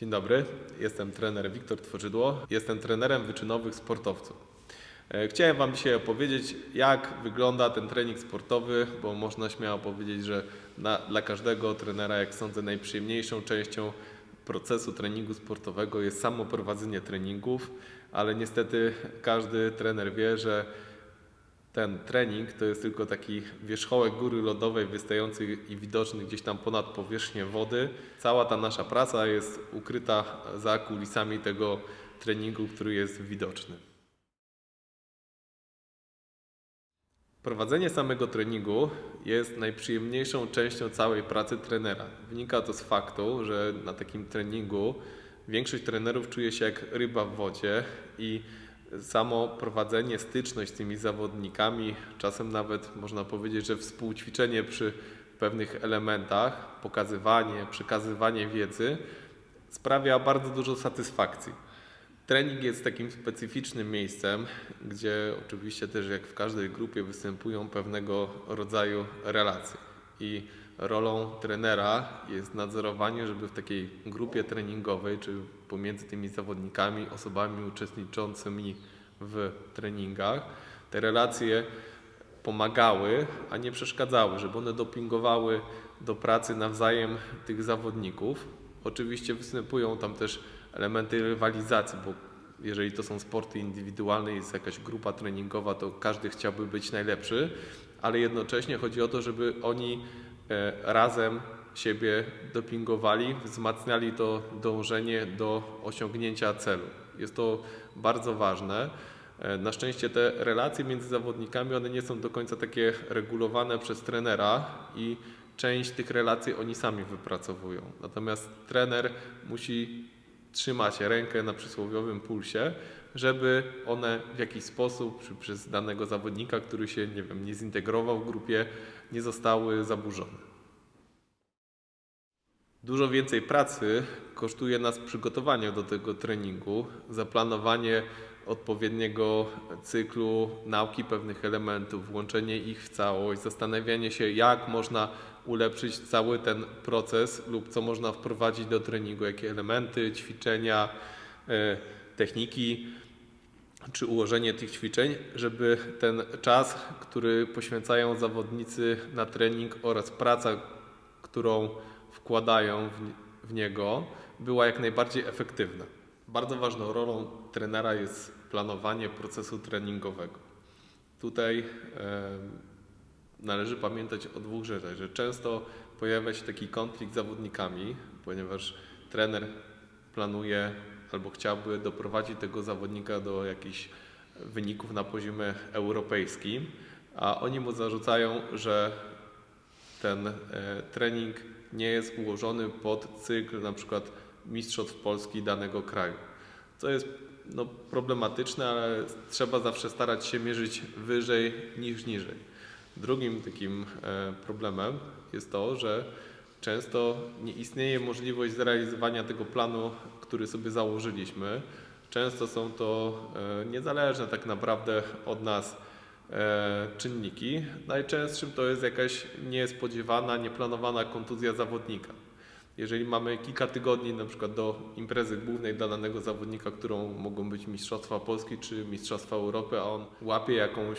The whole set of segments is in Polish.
Dzień dobry, jestem trener Wiktor Tworzydło. Jestem trenerem wyczynowych sportowców. E, Chciałem Wam dzisiaj opowiedzieć, jak wygląda ten trening sportowy, bo można śmiało powiedzieć, że na, dla każdego trenera, jak sądzę, najprzyjemniejszą częścią procesu treningu sportowego jest samo prowadzenie treningów, ale niestety każdy trener wie, że ten trening to jest tylko taki wierzchołek góry lodowej wystający i widoczny gdzieś tam ponad powierzchnię wody. Cała ta nasza praca jest ukryta za kulisami tego treningu, który jest widoczny. Prowadzenie samego treningu jest najprzyjemniejszą częścią całej pracy trenera. Wynika to z faktu, że na takim treningu większość trenerów czuje się jak ryba w wodzie i samo prowadzenie, styczność z tymi zawodnikami, czasem nawet można powiedzieć, że współćwiczenie przy pewnych elementach, pokazywanie, przekazywanie wiedzy sprawia bardzo dużo satysfakcji. Trening jest takim specyficznym miejscem, gdzie oczywiście też jak w każdej grupie występują pewnego rodzaju relacje. I rolą trenera jest nadzorowanie, żeby w takiej grupie treningowej, czy pomiędzy tymi zawodnikami, osobami uczestniczącymi w treningach, te relacje pomagały, a nie przeszkadzały, żeby one dopingowały do pracy nawzajem tych zawodników. Oczywiście występują tam też elementy rywalizacji, bo jeżeli to są sporty indywidualne, jest jakaś grupa treningowa, to każdy chciałby być najlepszy, ale jednocześnie chodzi o to, żeby oni razem siebie dopingowali, wzmacniali to dążenie do osiągnięcia celu. Jest to bardzo ważne. E, Na szczęście te relacje między zawodnikami, one nie są do końca takie regulowane przez trenera i część tych relacji oni sami wypracowują. Natomiast trener musi trzymać rękę na przysłowiowym pulsie, żeby one w jakiś sposób czy przez danego zawodnika, który się nie wiem, nie zintegrował w grupie, nie zostały zaburzone. Dużo więcej pracy kosztuje nas przygotowanie do tego treningu, zaplanowanie odpowiedniego cyklu nauki pewnych elementów, włączenie ich w całość, zastanawianie się, jak można ulepszyć cały ten proces lub co można wprowadzić do treningu, jakie elementy, ćwiczenia, e, techniki czy ułożenie tych ćwiczeń, żeby ten czas, który poświęcają zawodnicy na trening oraz praca, którą wkładają w, w niego, była jak najbardziej efektywna. Bardzo ważną rolą trenera jest planowanie procesu treningowego. Tutaj należy pamiętać o dwóch rzeczach, że często pojawia się taki konflikt z zawodnikami, ponieważ trener planuje albo chciałby doprowadzić tego zawodnika do jakichś wyników na poziomie europejskim, a oni mu zarzucają, że ten e, trening nie jest ułożony pod cykl na przykład mistrzostw Polski danego kraju. Co jest no, problematyczne, ale trzeba zawsze starać się mierzyć wyżej niż niżej. Drugim takim e, problemem jest to, że często nie istnieje możliwość zrealizowania tego planu, który sobie założyliśmy. Często są to e, niezależne tak naprawdę od nas czynniki. Najczęstszym to jest jakaś niespodziewana, nieplanowana kontuzja zawodnika. Jeżeli mamy kilka tygodni na przykład do imprezy głównej dla danego zawodnika, którą mogą być Mistrzostwa Polski czy Mistrzostwa Europy, a on łapie jakąś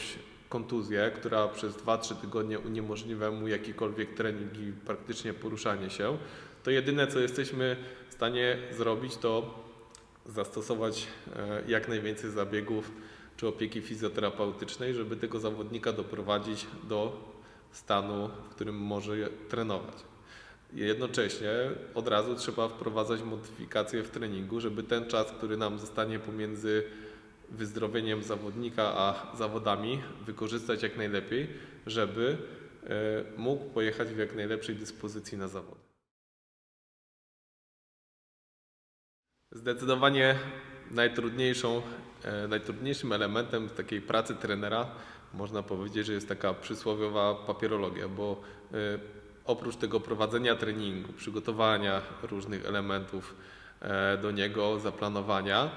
kontuzję, która przez 2-3 tygodnie uniemożliwia mu jakikolwiek trening i praktycznie poruszanie się, to jedyne co jesteśmy w stanie zrobić to zastosować e, jak najwięcej zabiegów czy opieki fizjoterapeutycznej, żeby tego zawodnika doprowadzić do stanu, w którym może trenować. Jednocześnie od razu trzeba wprowadzać modyfikacje w treningu, żeby ten czas, który nam zostanie pomiędzy wyzdrowieniem zawodnika a zawodami, wykorzystać jak najlepiej, żeby e, mógł pojechać w jak najlepszej dyspozycji na zawody. Zdecydowanie najtrudniejszą, najtrudniejszym elementem takiej pracy trenera można powiedzieć, że jest taka przysłowiowa papierologia, bo e, oprócz tego prowadzenia treningu, przygotowania różnych elementów e, do niego, zaplanowania,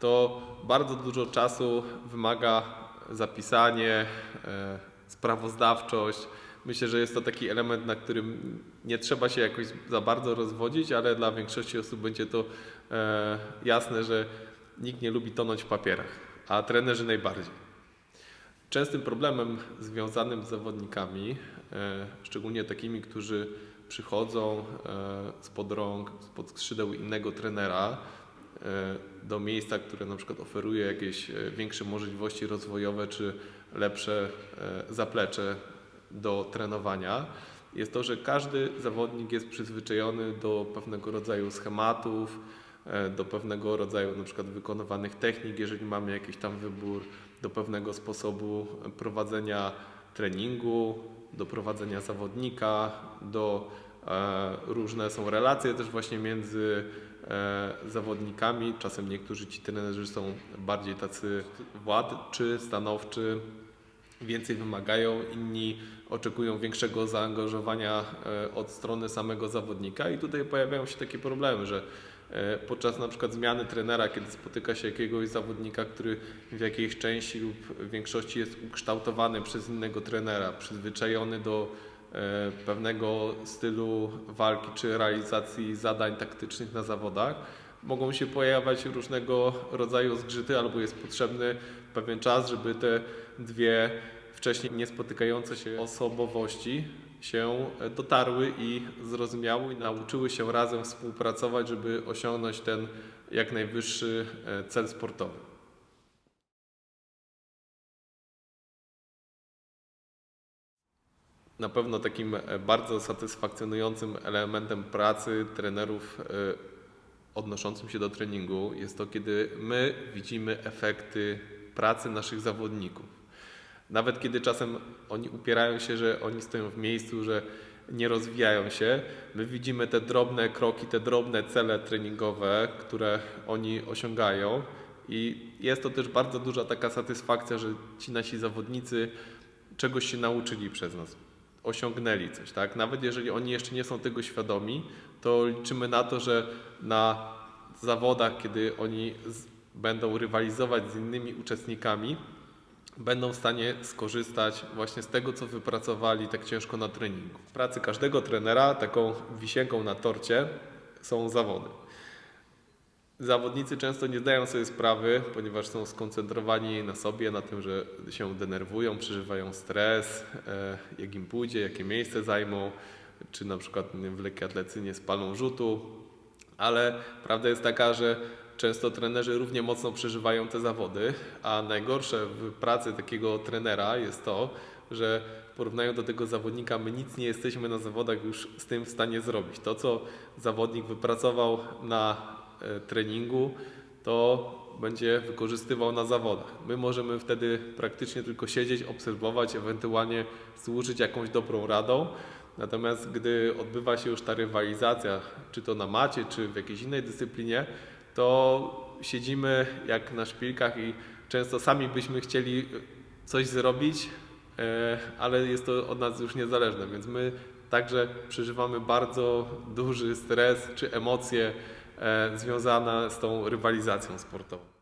to bardzo dużo czasu wymaga zapisanie, e, sprawozdawczość. myślę, że jest to taki element, na którym nie trzeba się jakoś za bardzo rozwodzić, ale dla większości osób będzie to e, jasne, że nikt nie lubi tonąć w papierach, a trenerzy najbardziej. Częstym problemem związanym z zawodnikami, e, szczególnie takimi, którzy przychodzą e, spod rąk, spod skrzydeł innego trenera e, do miejsca, które na przykład oferuje jakieś większe możliwości rozwojowe czy lepsze zaplecze do trenowania, jest to, że każdy zawodnik jest przyzwyczajony do pewnego rodzaju schematów, do pewnego rodzaju na przykład wykonywanych technik, jeżeli mamy jakiś tam wybór, do pewnego sposobu prowadzenia treningu, do prowadzenia zawodnika, do e, różne są relacje też właśnie między e, zawodnikami. Czasem niektórzy ci trenerzy są bardziej tacy władczy, stanowczy, więcej wymagają, inni oczekują większego zaangażowania e, od strony samego zawodnika i tutaj pojawiają się takie problemy, że e, podczas na przykład zmiany trenera, kiedy spotyka się jakiegoś zawodnika, który w jakiejś części lub w większości jest ukształtowany przez innego trenera, przyzwyczajony do e, pewnego stylu walki czy realizacji zadań taktycznych na zawodach, mogą się pojawiać różnego rodzaju zgrzyty albo jest potrzebny pewien czas, żeby te dwie wcześniej niespotykające się osobowości się dotarły i zrozumiały i nauczyły się razem współpracować, żeby osiągnąć ten jak najwyższy e, cel sportowy. Na pewno takim e, bardzo satysfakcjonującym elementem pracy trenerów e, odnoszącym się do treningu jest to, kiedy my widzimy efekty pracy naszych zawodników. Nawet kiedy czasem oni upierają się, że oni stoją w miejscu, że nie rozwijają się, my widzimy te drobne kroki, te drobne cele treningowe, które oni osiągają. I jest to też bardzo duża taka satysfakcja, że ci nasi zawodnicy czegoś się nauczyli przez nas, osiągnęli coś, tak? Nawet jeżeli oni jeszcze nie są tego świadomi, to liczymy na to, że na zawodach, kiedy oni będą rywalizować z innymi uczestnikami, będą w stanie skorzystać właśnie z tego, co wypracowali tak ciężko na treningu. W pracy każdego trenera taką wisienką na torcie są zawody. Zawodnicy często nie zdają sobie sprawy, ponieważ są skoncentrowani na sobie, na tym, że się denerwują, przeżywają stres, e, jak im pójdzie, jakie miejsce zajmą, czy na przykład w lekkiej atletyce spalą rzutu, ale prawda jest taka, że często trenerzy równie mocno przeżywają te zawody, a najgorsze w pracy takiego trenera jest to, że w porównaniu do tego zawodnika my nic nie jesteśmy na zawodach już z tym w stanie zrobić. To, co zawodnik wypracował na e, treningu, to będzie wykorzystywał na zawodach. My możemy wtedy praktycznie tylko siedzieć, obserwować, ewentualnie służyć jakąś dobrą radą. Natomiast gdy odbywa się już ta rywalizacja, czy to na macie, czy w jakiejś innej dyscyplinie, to siedzimy jak na szpilkach i często sami byśmy chcieli coś zrobić, e, ale jest to od nas już niezależne, więc my także przeżywamy bardzo duży stres czy emocje e, związane z tą rywalizacją sportową.